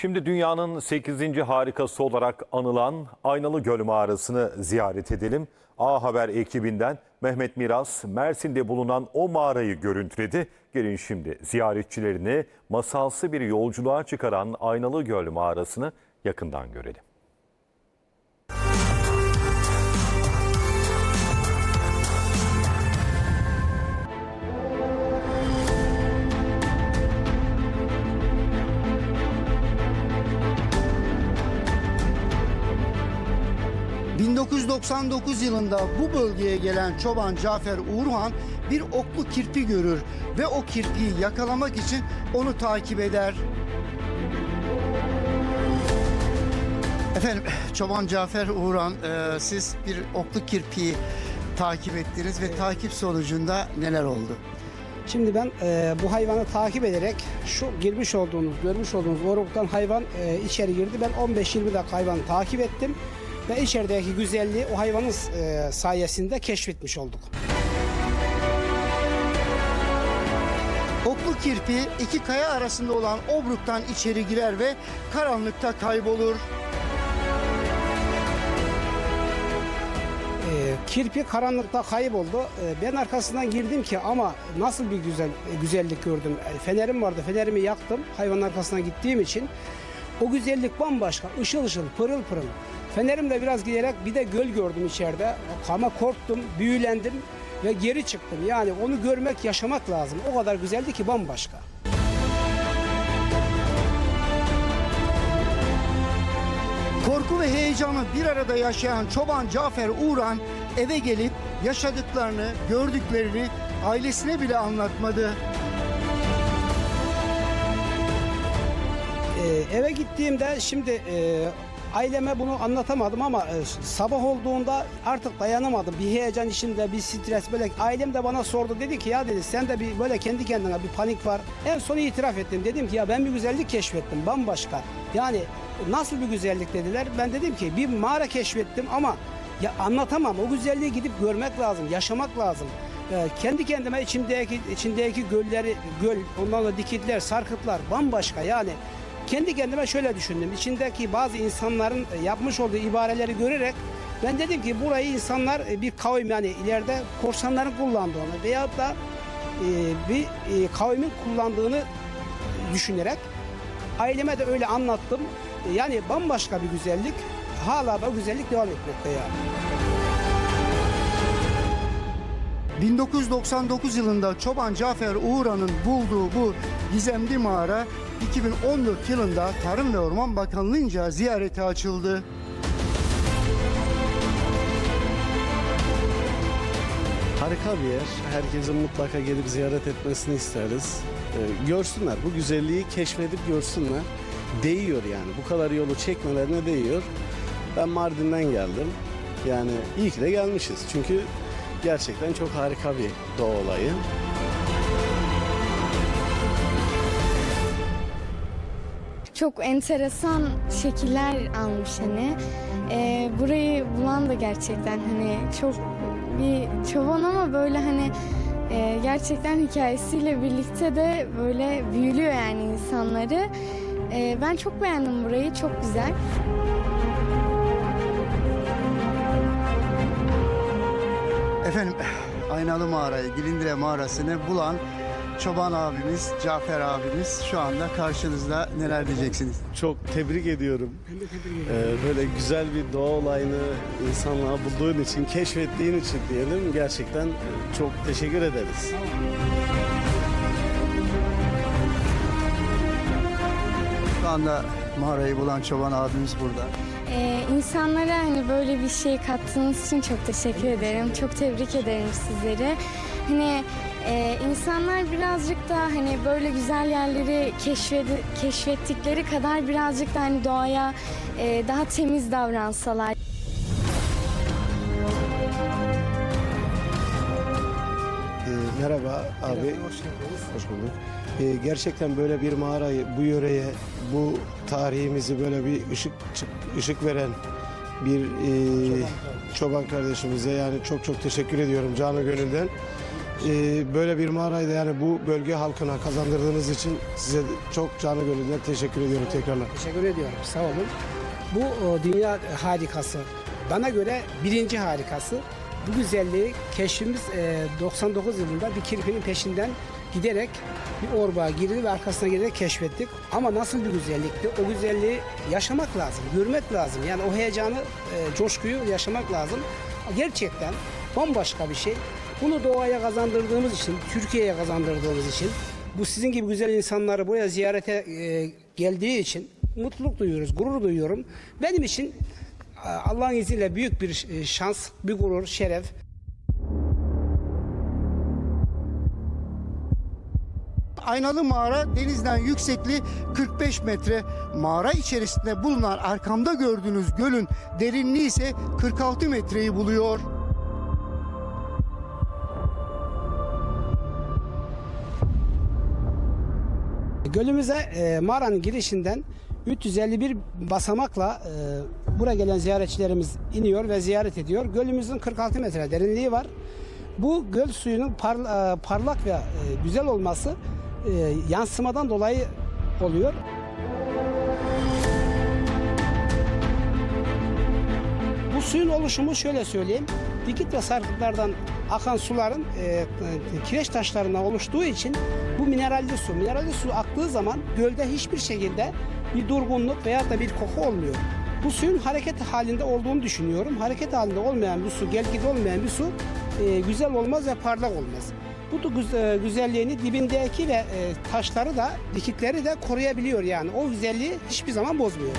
Şimdi dünyanın 8. harikası olarak anılan Aynalı Göl mağarasını ziyaret edelim. A Haber ekibinden Mehmet Miras Mersin'de bulunan o mağarayı görüntüledi. Gelin şimdi ziyaretçilerini masalsı bir yolculuğa çıkaran Aynalı Göl mağarasını yakından görelim. ...1999 yılında bu bölgeye gelen çoban Cafer Uğurhan bir oklu kirpi görür ve o kirpiyi yakalamak için onu takip eder. Efendim çoban Cafer Uğurhan e, siz bir oklu kirpiyi takip ettiniz ve takip sonucunda neler oldu? Şimdi ben e, bu hayvanı takip ederek şu girmiş olduğunuz, görmüş olduğunuz oruktan hayvan e, içeri girdi. Ben 15-20 dakika hayvanı takip ettim ve içerideki güzelliği o hayvanın e, sayesinde keşfetmiş olduk. Oklu kirpi iki kaya arasında olan obruktan içeri girer ve karanlıkta kaybolur. E, kirpi karanlıkta kayboldu. E, ben arkasından girdim ki ama nasıl bir güzel güzellik gördüm. Fenerim vardı, fenerimi yaktım. Hayvanın arkasına gittiğim için. O güzellik bambaşka, ışıl ışıl, pırıl pırıl. Fenerimle biraz giderek bir de göl gördüm içeride. Ama korktum, büyülendim ve geri çıktım. Yani onu görmek, yaşamak lazım. O kadar güzeldi ki bambaşka. Korku ve heyecanı bir arada yaşayan çoban Cafer Uğran eve gelip yaşadıklarını, gördüklerini ailesine bile anlatmadı. Ee, eve gittiğimde şimdi e, aileme bunu anlatamadım ama e, sabah olduğunda artık dayanamadım. Bir heyecan içinde, bir stres böyle. Ailem de bana sordu dedi ki ya dedi sen de bir böyle kendi kendine bir panik var. En son itiraf ettim. Dedim ki ya ben bir güzellik keşfettim bambaşka. Yani nasıl bir güzellik dediler. Ben dedim ki bir mağara keşfettim ama ya anlatamam. O güzelliği gidip görmek lazım, yaşamak lazım. Ee, kendi kendime içimdeki içindeki gölleri, göl, ondan sonra dikitler, sarkıtlar bambaşka yani. Kendi kendime şöyle düşündüm. İçindeki bazı insanların e, yapmış olduğu ibareleri görerek ben dedim ki burayı insanlar e, bir kavim yani ileride korsanların kullandığını veyahut da e, bir kavmin kullandığını düşünerek aileme de öyle anlattım. Yani bambaşka bir güzellik. Hala da güzellik devam etmekte yani. 1999 yılında çoban Cafer Uğran'ın bulduğu bu gizemli mağara 2014 yılında Tarım ve Orman Bakanlığı'nca ziyarete açıldı. Harika bir yer. Herkesin mutlaka gelip ziyaret etmesini isteriz. Ee, görsünler, bu güzelliği keşfedip görsünler. Değiyor yani. Bu kadar yolu çekmelerine değiyor. Ben Mardin'den geldim. Yani iyi ki de gelmişiz. Çünkü gerçekten çok harika bir doğa olayı. çok enteresan şekiller almış hani. Ee, burayı bulan da gerçekten hani çok bir çoban ama böyle hani e, gerçekten hikayesiyle birlikte de böyle büyülüyor yani insanları. Ee, ben çok beğendim burayı, çok güzel. Efendim Aynalı Mağarayı, Gilindire Mağarası'nı bulan çoban abimiz, Cafer abimiz şu anda karşınızda neler diyeceksiniz? Çok tebrik ediyorum. Ee, böyle güzel bir doğa olayını insanlığa bulduğun için, keşfettiğin için diyelim. Gerçekten e, çok teşekkür ederiz. Şu anda mağarayı bulan çoban abimiz burada. Ee, insanlara hani böyle bir şey kattığınız için çok teşekkür ederim. Çok tebrik ederim sizleri. Hani e, insanlar birazcık da hani böyle güzel yerleri keşfedi, keşfettikleri kadar birazcık da hani doğaya e, daha temiz davransalar. Ee, merhaba abi. Hoş geldiniz. Hoş bulduk. Ee, gerçekten böyle bir mağarayı bu yöreye, bu tarihimizi böyle bir ışık çık- ışık veren bir e, çoban kardeşimize yani çok çok teşekkür ediyorum canı gönülden. e, böyle bir mağarayı da yani bu bölge halkına kazandırdığınız için size çok canı gönülden teşekkür ediyorum tekrarlar. Teşekkür ediyorum. Sağ olun. Bu o, dünya harikası. Bana göre birinci harikası. Bu güzelliği keşfimiz e, 99 yılında bir kirpinin peşinden giderek bir orbağa girdi ve arkasına giderek keşfettik. Ama nasıl bir güzellikti? O güzelliği yaşamak lazım, görmek lazım. Yani o heyecanı, e, coşkuyu yaşamak lazım. Gerçekten bambaşka bir şey. Bunu doğaya kazandırdığımız için, Türkiye'ye kazandırdığımız için, bu sizin gibi güzel insanları buraya ziyarete e, geldiği için mutluluk duyuyoruz, gurur duyuyorum. Benim için e, Allah'ın izniyle büyük bir e, şans, bir gurur, şeref. Aynalı mağara denizden yüksekliği 45 metre. Mağara içerisinde bulunan arkamda gördüğünüz gölün derinliği ise 46 metreyi buluyor. Gölümüze e, mağaranın girişinden 351 basamakla e, buraya gelen ziyaretçilerimiz iniyor ve ziyaret ediyor. Gölümüzün 46 metre derinliği var. Bu göl suyunun parla- e, parlak ve e, güzel olması e, yansımadan dolayı oluyor. Bu suyun oluşumu şöyle söyleyeyim. Dikit ve sarkıtlardan akan suların e, e, kireç taşlarından oluştuğu için bu mineralli su. Mineralli su aktığı zaman gölde hiçbir şekilde bir durgunluk veya da bir koku olmuyor. Bu suyun hareket halinde olduğunu düşünüyorum. Hareket halinde olmayan bir su, gelgide olmayan bir su e, güzel olmaz ve parlak olmaz. Bu da e, güzelliğini dibindeki ve e, taşları da dikitleri de koruyabiliyor yani. O güzelliği hiçbir zaman bozmuyor.